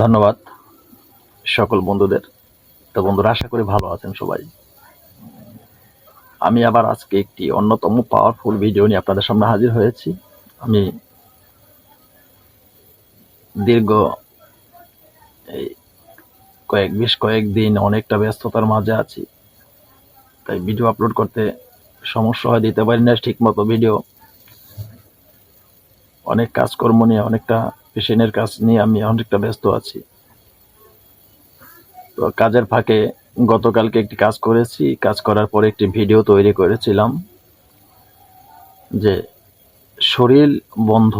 ধন্যবাদ সকল বন্ধুদের। তো বন্ধুরা, আশা করি ভালো আছেন সবাই। আমি আবার আজকে একটি অন্যতম পাওয়ারফুল ভিডিও নিয়ে আপনাদের সামনে হাজির হয়েছি। আমি দীর্ঘ এই কয়েক, বেশ কয়েকদিন অনেকটা ব্যস্ততার মাঝে আছি। তাই ভিডিও আপলোড করতে সমস্যা হয়, দিতে পারি না ঠিক মতো ভিডিও অনেক কাজকর্ম নিয়ে, অনেকটা পেশেন্টের কাজ নিয়ে আমি অনেকটা ব্যস্ত আছি। তো কাজের ফাঁকে গতকালকে একটি কাজ করেছি। কাজ করার পরে একটি ভিডিও তৈরি করেছিলাম যে শরীর বন্ধ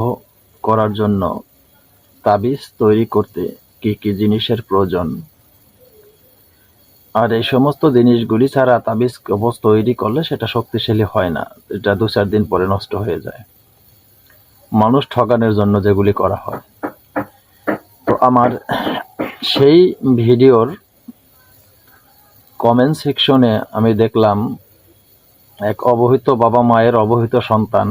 করার জন্য তাবিজ তৈরি করতে কি কি জিনিসের প্রয়োজন? আর এই সমস্ত জিনিসগুলি ছাড়া তাবিজ কবচ তৈরি করলে সেটা শক্তিশালী হয় না। এটা দু চার দিন পরে নষ্ট হয়ে যায়। মানুষ ঠকানোর জন্য যেগুলি করা হয়। তো আমার সেই ভিডিওর কমেন্ট সেকশনে আমি দেখলাম এক অবহিত বাবা মায়ের অবহিত সন্তান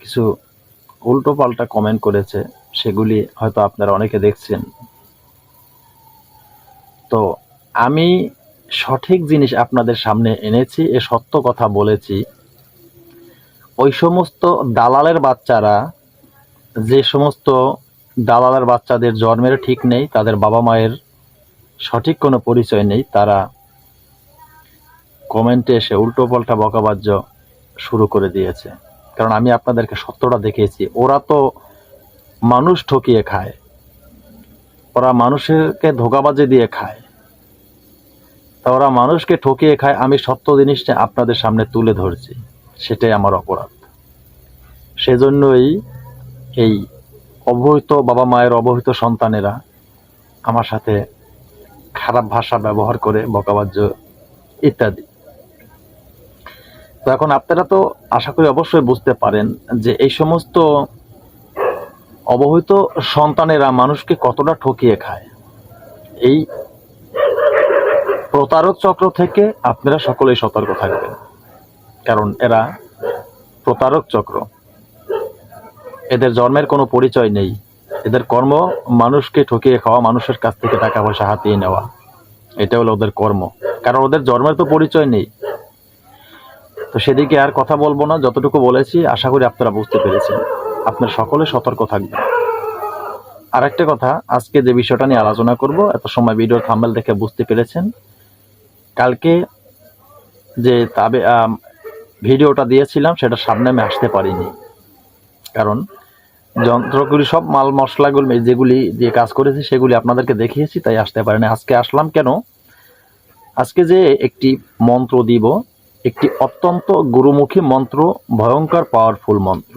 কিছু উল্টো পাল্টা কমেন্ট করেছে, সেগুলি হয়তো আপনারা অনেকে দেখছেন। তো আমি সঠিক জিনিস আপনাদের সামনে এনেছি, এ সত্য কথা বলেছি। ওই সমস্ত দালালের বাচ্চারা, যে সমস্ত দালালের বাচ্চাদের জন্মের ঠিক নেই, তাদের বাবা মায়ের সঠিক কোনো পরিচয় নেই, তারা কমেন্টে এসে উল্টো পাল্টা বকাবাজ্য শুরু করে দিয়েছে। কারণ আমি আপনাদেরকে সত্যটা দেখিয়েছি, ওরা তো মানুষ ঠকিয়ে খায়। ওরা মানুষকে ধোকাবাজি দিয়ে খায়। তা ওরা মানুষকে ঠকিয়ে খায়, আমি সত্য জিনিসটা আপনাদের সামনে তুলে ধরছি। সেটাই আমার অপরাধ। সেজন্যই এই অবহিত বাবা মায়ের অবহিত সন্তানেরা আমার সাথে খারাপ ভাষা ব্যবহার করে, বকাবাজ্য ইত্যাদি। তো এখন আপনারা তো আশা করি অবশ্যই বুঝতে পারেন যে এই সমস্ত অবহিত সন্তানেরা মানুষকে কতটা ঠকিয়ে খায়। এই প্রতারক চক্র থেকে আপনারা সকলেই সতর্ক থাকবেন। কারণ এরা প্রতারক চক্র। এদের জন্মের কোনো পরিচয় নেই। এদের কর্ম মানুষকে ঠকিয়ে খাওয়া, মানুষের কাছ থেকে টাকা পয়সা হাতিয়ে নেওয়া। এটা হলো ওদের কর্ম। কারণ ওদের জন্মের তো পরিচয় নেই। তো সেদিকে আর কথা বলব না। যতটুকু বলেছি, আশা করি আপনারা বুঝতে পেরেছেন। আপনার সকলে সতর্ক থাকবেন। আর একটা কথা, আজকে যে বিষয়টা নিয়ে আলোচনা করব, এত সময় ভিডিওর থাম্বেল দেখে বুঝতে পেরেছেন। কালকে যে তাবে ভিডিওটা দিয়েছিলাম, সেটা সামনে আমি আসতে পারিনি। কারণ যন্ত্রগুলি, সব মাল মশলাগুলো যেগুলি দিয়ে কাজ করেছি, সেগুলি আপনাদেরকে দেখিয়েছি, তাই আসতে পারিনি। আজকে আসলাম কেন? আজকে যে একটি মন্ত্র দিব, একটি অত্যন্ত গুরুমুখী মন্ত্র, ভয়ঙ্কর পাওয়ারফুল মন্ত্র।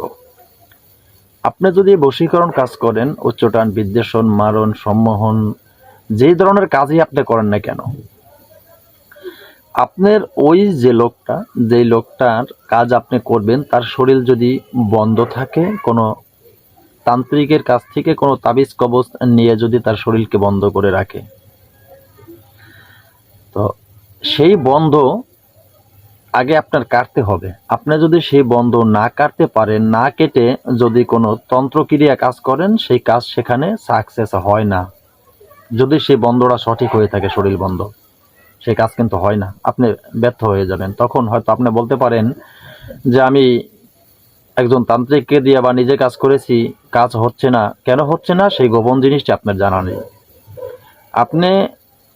আপনি যদি বশীকরণ কাজ করেন উচ্চটান বিদ্বেষণ, মারণ, সম্মোহন, যেই ধরনের কাজই আপনি করেন না কেন আপনার ওই যে লোকটা, যেই লোকটার কাজ আপনি করবেন, তার শরীর যদি বন্ধ থাকে, কোনো তান্ত্রিকের কাছ থেকে কোনো তাবিজ কবজ নিয়ে যদি তার শরীরকে বন্ধ করে রাখে। তো সেই বন্ধ আগে আপনার কাটতে হবে। আপনি যদি সেই বন্ধ না কাটতে পারেন, না কেটে যদি কোনো তন্ত্রক্রিয়া কাজ করেন, সেই কাজ সেখানে সাকসেস হয় না। যদি সেই বন্ধটা সঠিক হয়ে থাকে, শরীর বন্ধ। সেই কাজ কিন্তু হয় না। আপনি ব্যর্থ হয়ে যাবেন। তখন হয়তো আপনি বলতে পারেন যে, আমি একজন তান্ত্রিককে দিয়ে বা নিজে কাজ করেছি, কাজ হচ্ছে না। কেন হচ্ছে না? সেই গোপন জিনিসটি আপনার জানা নেই। আপনি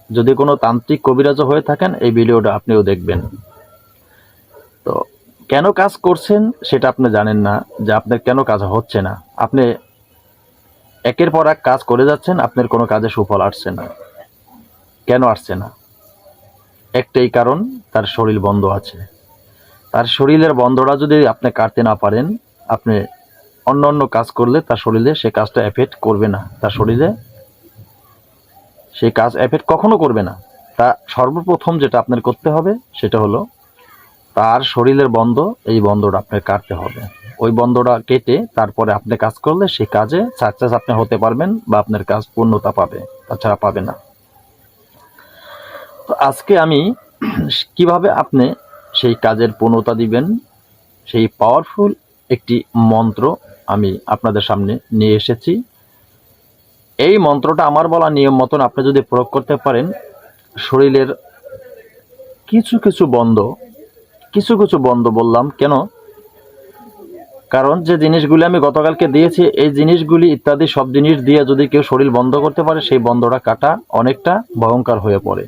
যদি কোনো তান্ত্রিক কবিরাজ হয়ে থাকেন, এই ভিডিওটা আপনিও দেখবেন। তো কেন কাজ করছেন সেটা আপনি জানেন না, যে আপনার কেন কাজ হচ্ছে না? আপনি একের পর এক কাজ করে যাচ্ছেন, আপনার কোনো কাজে সুফল আসছে না। কেন আসছে না? একটাই কারণ, তার শরীর বন্ধ আছে। তার শরীরের বন্ধটা যদি আপনি কাটতে না পারেন, আপনি অন্য অন্য কাজ করলে তার শরীরে সে কাজটা এফেক্ট করবে না। তার শরীরে সেই কাজ এফেক্ট কখনো করবে না। তা সর্বপ্রথম যেটা আপনার করতে হবে, সেটা হলো তার শরীরের বন্ধ, এই বন্ধটা আপনার কাটতে হবে। ওই বন্ধটা কেটে তারপরে আপনি কাজ করলে সেই কাজে সাকসেস আপনি হতে পারবেন বা আপনার কাজ পূর্ণতা পাবে, তাছাড়া পাবে না। তো আজকে আমি কীভাবে আপনি সেই কাজের পূর্ণতা দিবেন, সেই পাওয়ারফুল একটি মন্ত্র আমি আপনাদের সামনে নিয়ে এসেছি। এই মন্ত্রটা আমার বলা নিয়ম মতন আপনি যদি প্রয়োগ করতে পারেন, শরীরের কিছু কিছু বন্ধ, কিছু কিছু বন্ধ বললাম কেন? কারণ যে জিনিসগুলি আমি গতকালকে দিয়েছি, এই জিনিসগুলি ইত্যাদি সব জিনিস দিয়ে যদি কেউ শরীর বন্ধ করতে পারে, সেই বন্ধটা কাটা অনেকটা ভয়ঙ্কর হয়ে পড়ে।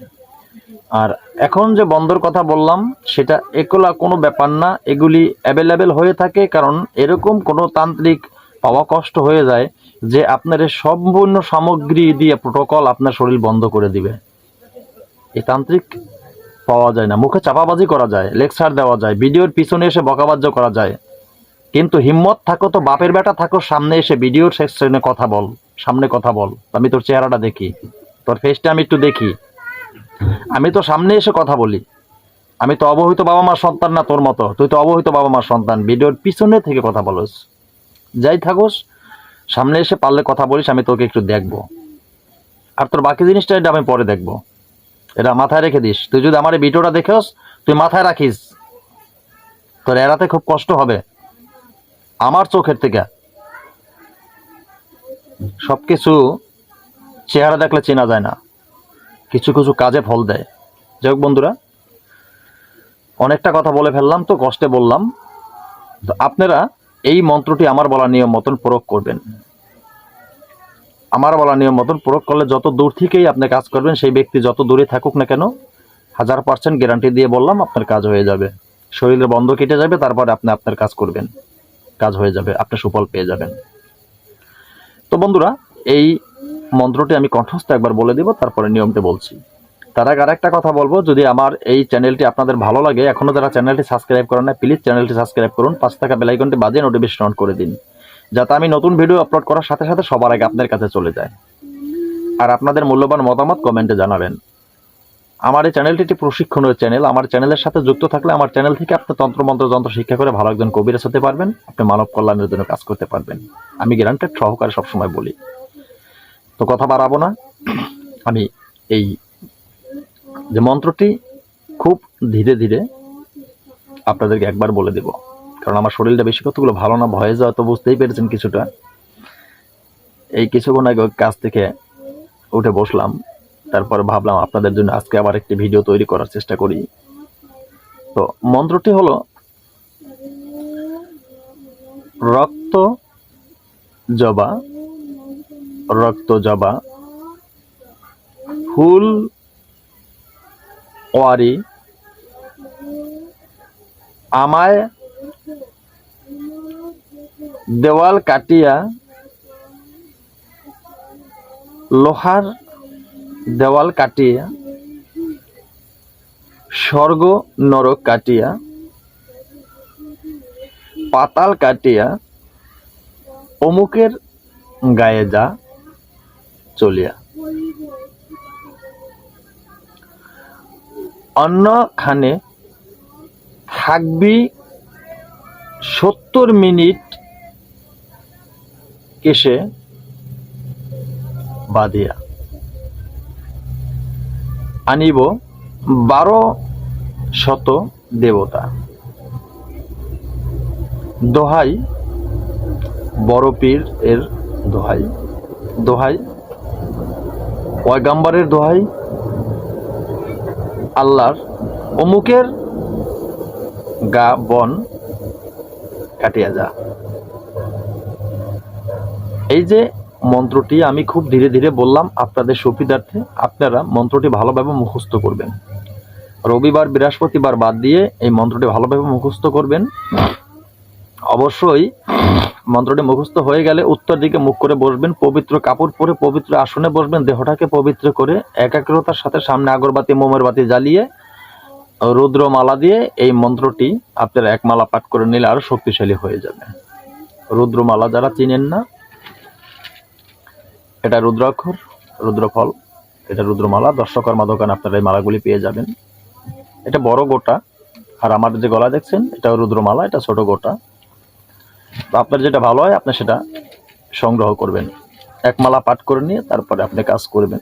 আর এখন যে বন্ধর কথা বললাম, সেটা একলা কোনো ব্যাপার না, এগুলি অ্যাভেলেবেল হয়ে থাকে, কারণ এরকম কোনো তান্ত্রিক পাওয়া কষ্ট হয়ে যায় যে আপনার সম্পূর্ণ সামগ্রী দিয়ে প্রোটোকল আপনার শরীর বন্ধ করে দিবে। এই তান্ত্রিক পাওয়া যায় না। মুখে চাপাবাজি করা যায় লেকচার দেওয়া যায়, ভিডিওর পিছনে এসে বকাবাজ্য করা যায়। কিন্তু হিম্মত থাকো তো, বাপের বেটা থাকো, সামনে এসে ভিডিওর সেকশনে কথা বল, সামনে কথা বল। আমি তোর চেহারাটা দেখি, তোর ফেসটা আমি একটু দেখি। আমি তো সামনে এসে কথা বলি। আমি তো অবহিত বাবা মার সন্তান না তোর মতো। তুই তো অবহিত বাবা মার সন্তান। ভিডিওর পিছনে থেকে কথা বলস। যাই থাকোস, সামনে এসে পারলে কথা বলিস, আমি তোকে একটু দেখব। আর তোর বাকি জিনিসটা এটা আমি পরে দেখব। এটা মাথায় রেখে দিস। তুই যদি আমার এই ভিডিওটা দেখোস, তুই মাথায় রাখিস। তোর এড়াতে খুব কষ্ট হবে। আমার চোখের থেকে। সবকিছু চেহারা দেখলে চেনা যায় না। কিছু কিছু কাজে ফল দেয়। যাই হোক বন্ধুরা, অনেকটা কথা বলে ফেললাম তো, কষ্টে বললাম। তো আপনারা এই মন্ত্রটি আমার বলা নিয়ম মতন প্রয়োগ করবেন। আমার বলা নিয়ম মতন প্রয়োগ করলে যত দূর থেকেই আপনি কাজ করবেন, সেই ব্যক্তি যত দূরে থাকুক না কেন, হাজার পার্সেন্ট গ্যারান্টি দিয়ে বললাম, আপনার কাজ হয়ে যাবে। শরীরের বন্ধ কেটে যাবে, তারপরে আপনি আপনার কাজ করবেন। কাজ হয়ে যাবে, আপনি সুফল পেয়ে যাবেন। তো বন্ধুরা, এই মন্ত্রটি আমি কণ্ঠস্থ একবার বলে দিব, তারপরে নিয়মটি বলছি। তার আগে আরেকটা কথা বলব, যদি আমার এই চ্যানেলটি আপনাদের ভালো লাগে, এখনও যারা চ্যানেলটি সাবস্ক্রাইব করেন না প্লিজ চ্যানেলটি সাবস্ক্রাইব করুন পাঁচ টাকা বেলাইকনটি বাজিয়ে নোটিফিকেশন অন করে দিন, যাতে আমি নতুন ভিডিও আপলোড করার সাথে সাথে সবার আগে আপনার কাছে চলে যায়। আর আপনাদের মূল্যবান মতামত কমেন্টে জানাবেন। আমার এই চ্যানেলটি একটি প্রশিক্ষণের চ্যানেল, আমার চ্যানেলের সাথে যুক্ত থাকলে আমার চ্যানেল থেকে আপনি তন্ত্রমন্ত্র যন্ত্র শিক্ষা করে ভালো একজন কবিরাজ হতে পারবেন, আপনি মানব কল্যাণের জন্য কাজ করতে পারবেন। আমি গ্যারান্টেড সহকারে সবসময় বলি। তো কথা বাড়াবো না। আমি এই যে মন্ত্রটি খুব ধীরে ধীরে আপনাদেরকে একবার বলে দেব। কারণ আমার শরীরটা বেশি কতগুলো ভালো না, ভয়ে যাওয়া তো বুঝতেই পেরেছেন কিছুটা। এই কিছুক্ষণ আগে কাজ থেকে উঠে বসলাম, তারপরে ভাবলাম আপনাদের জন্য আজকে আবার একটি ভিডিও তৈরি করার চেষ্টা করি। তো মন্ত্রটি হলো, রক্ত জবা রক্ত জবা, ফুল ওয়ারি, আমায় দেওয়াল কাটিয়া লোহার দেওয়াল কাটিয়া, স্বর্গ নরক কাটিয়া, পাতাল কাটিয়া, অমুকের গায়ে যা চলিয়া। অন্যখানে, থাকবি সত্তর মিনিট কেসে বাঁধিয়া। আনিব বারো শত দেবতা। দোহাই বড় পীর এর দোহাই। দোহাই পয়গাম্বারের দোহাই, আল্লাহর অমুকের গা, বন কাটিয়া যা। এই যে মন্ত্রটি আমি খুব ধীরে ধীরে বললাম আপনাদের সুবিধার্থে, আপনারা মন্ত্রটি ভালোভাবে মুখস্থ করবেন। রবিবার, বৃহস্পতিবার বাদ দিয়ে এই মন্ত্রটি ভালোভাবে মুখস্থ করবেন। অবশ্যই মন্ত্রটি মুখস্থ হয়ে গেলে উত্তর দিকে মুখ করে বসবেন, পবিত্র কাপড় পরে পবিত্র আসনে বসবেন, দেহটাকে পবিত্র করে একাগ্রতার সাথে সামনে আগরবাতি মোমের বাতি জ্বালিয়ে রুদ্র মালা দিয়ে এই মন্ত্রটি আপনারা এক মালা পাঠ করে নিলে আরও শক্তিশালী হয়ে যাবে। রুদ্রমালা যারা চিনেন না, এটা রুদ্রাক্ষর, রুদ্রফল, এটা রুদ্রমালা, দর্শকর্মা দোকান আপনারা এই মালাগুলি পেয়ে যাবেন। এটা বড় গোটা, আর আমার যে গলা দেখছেন এটা রুদ্রমালা, এটা ছোট গোটা। আপনার যেটা ভালো হয়, আপনি সেটা সংগ্রহ করবেন। এক মালা পাঠ করে নিয়ে তারপরে আপনি কাজ করবেন।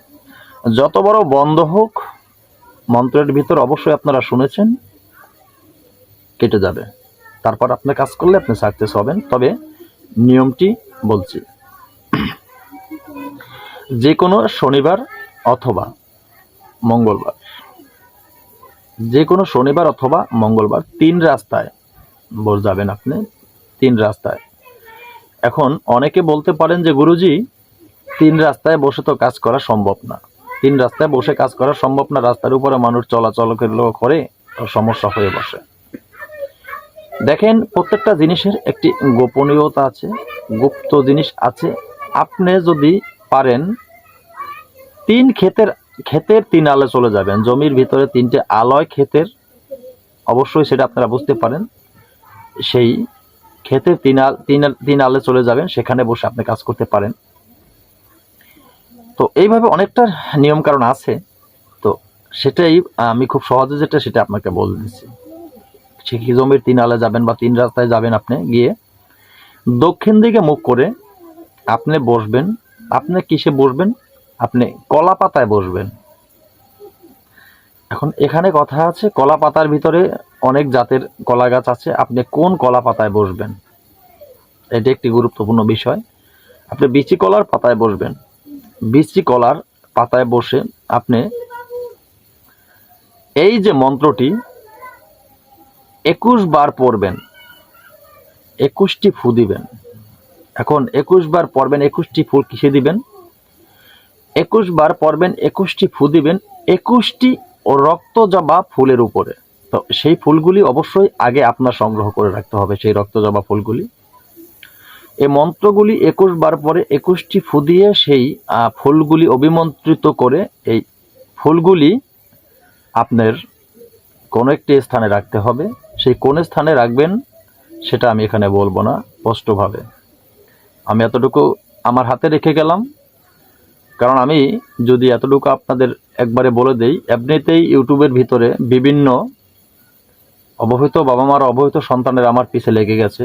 যত বড় বন্ধ হোক, মন্ত্রের ভিতর অবশ্যই আপনারা শুনেছেন, কেটে যাবে। তারপর আপনি কাজ করলে আপনি সাকসেস হবেন। তবে নিয়মটি বলছি যে কোনো শনিবার অথবা মঙ্গলবার যে কোনো শনিবার অথবা মঙ্গলবার, তিন রাস্তায় যাবেন আপনি তিন রাস্তায়। এখন অনেকে বলতে পারেন যে, গুরুজি, তিন রাস্তায় বসে তো কাজ করা সম্ভব না। তিন রাস্তায় বসে কাজ করা সম্ভব না, রাস্তার উপরে মানুষ চলাচল করে সমস্যা হয়ে বসে। দেখেন, প্রত্যেকটা জিনিসের একটি গোপনীয়তা আছে, গুপ্ত জিনিস আছে। আপনি যদি পারেন, তিন ক্ষেতের ক্ষেতের তিন আলে চলে যাবেন। জমির ভিতরে তিনটে আলয় ক্ষেতের, অবশ্যই সেটা আপনারা বুঝতে পারেন। সেই ক্ষেতের তিন আল তিন তিন আলে চলে যাবেন, সেখানে বসে আপনি কাজ করতে পারেন। তো এইভাবে অনেকটা নিয়ম কারণ আছে। তো সেটাই আমি খুব সহজে যেটা, সেটা আপনাকে বলে দিচ্ছি। শিখি জমির তিন আলে যাবেন বা তিন রাস্তায় যাবেন আপনি গিয়ে, দক্ষিণ দিকে মুখ করে আপনি বসবেন। আপনি কিসে বসবেন? আপনি কলা পাতায় বসবেন। এখন এখানে কথা আছে, কলা পাতার ভিতরে অনেক জাতের কলা গাছ আছে। আপনি কোন কলা পাতায় বসবেন? এটি একটি গুরুত্বপূর্ণ বিষয়। আপনি বিচি কলার পাতায় বসবেন। বিচি কলার পাতায় বসে আপনি এই যে মন্ত্রটি একুশ বার পড়বেন, একুশটি ফু দিবেন। এখন একুশ বার পড়বেন, একুশটি ফুল কিসে দিবেন? একুশ বার পড়বেন, একুশটি ফু দিবেন, একুশটি রক্ত জবা ফুলের উপরে। তো সেই ফুলগুলি অবশ্যই আগে আপনার সংগ্রহ করে রাখতে হবে, সেই রক্ত জবা ফুলগুলি। এই মন্ত্রগুলি একুশ বার পরে একুশটি ফু দিয়ে সেই ফুলগুলি অভিমন্ত্রিত করে এই ফুলগুলি আপনার কোনো একটি স্থানে রাখতে হবে। সেই কোন স্থানে রাখবেন সেটা আমি এখানে বলব না, স্পষ্টভাবে। আমি এতটুকু আমার হাতে রেখে গেলাম। কারণ আমি যদি এতটুকু আপনাদের একবারে বলে দেই, এমনিতেই ইউটিউবের ভিতরে বিভিন্ন অবহিত বাবা মার অবহিত সন্তানের আমার পিছে লেগে গেছে।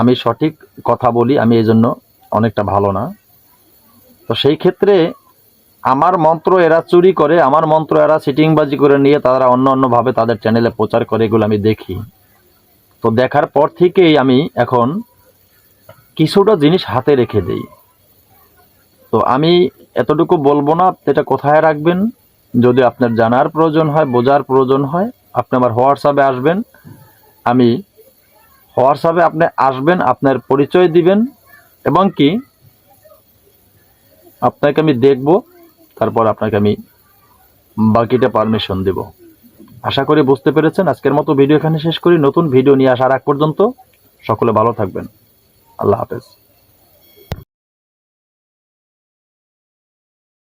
আমি সঠিক কথা বলি, আমি এই জন্য অনেকটা ভালো না। তো সেই ক্ষেত্রে আমার মন্ত্র এরা চুরি করে, আমার মন্ত্র এরা সিটিংবাজি করে নিয়ে তারা অন্য অন্যভাবে তাদের চ্যানেলে প্রচার করে, এগুলো আমি দেখি। তো দেখার পর থেকেই আমি এখন কিছুটা জিনিস হাতে রেখে দেই। তো আমি এতটুকু বলব না, এটা কোথায় রাখবেন? যদি আপনার জানার প্রয়োজন হয়, বোঝার প্রয়োজন হয় আপনি আমার হোয়াটসঅ্যাপে আসবেন, আমি হোয়াটসঅ্যাপে আপনি আসবেন, আপনার পরিচয় দিবেন, এবং কি আপনাকে আমি দেখব, তারপর আপনাকে আমি বাকিটা পারমিশন দেব। আশা করি বুঝতে পেরেছেন, আজকের মতো ভিডিও এখানে শেষ করি। নতুন ভিডিও নিয়ে আসার আগ পর্যন্ত সকলে ভালো থাকবেন। আল্লাহ হাফেজ।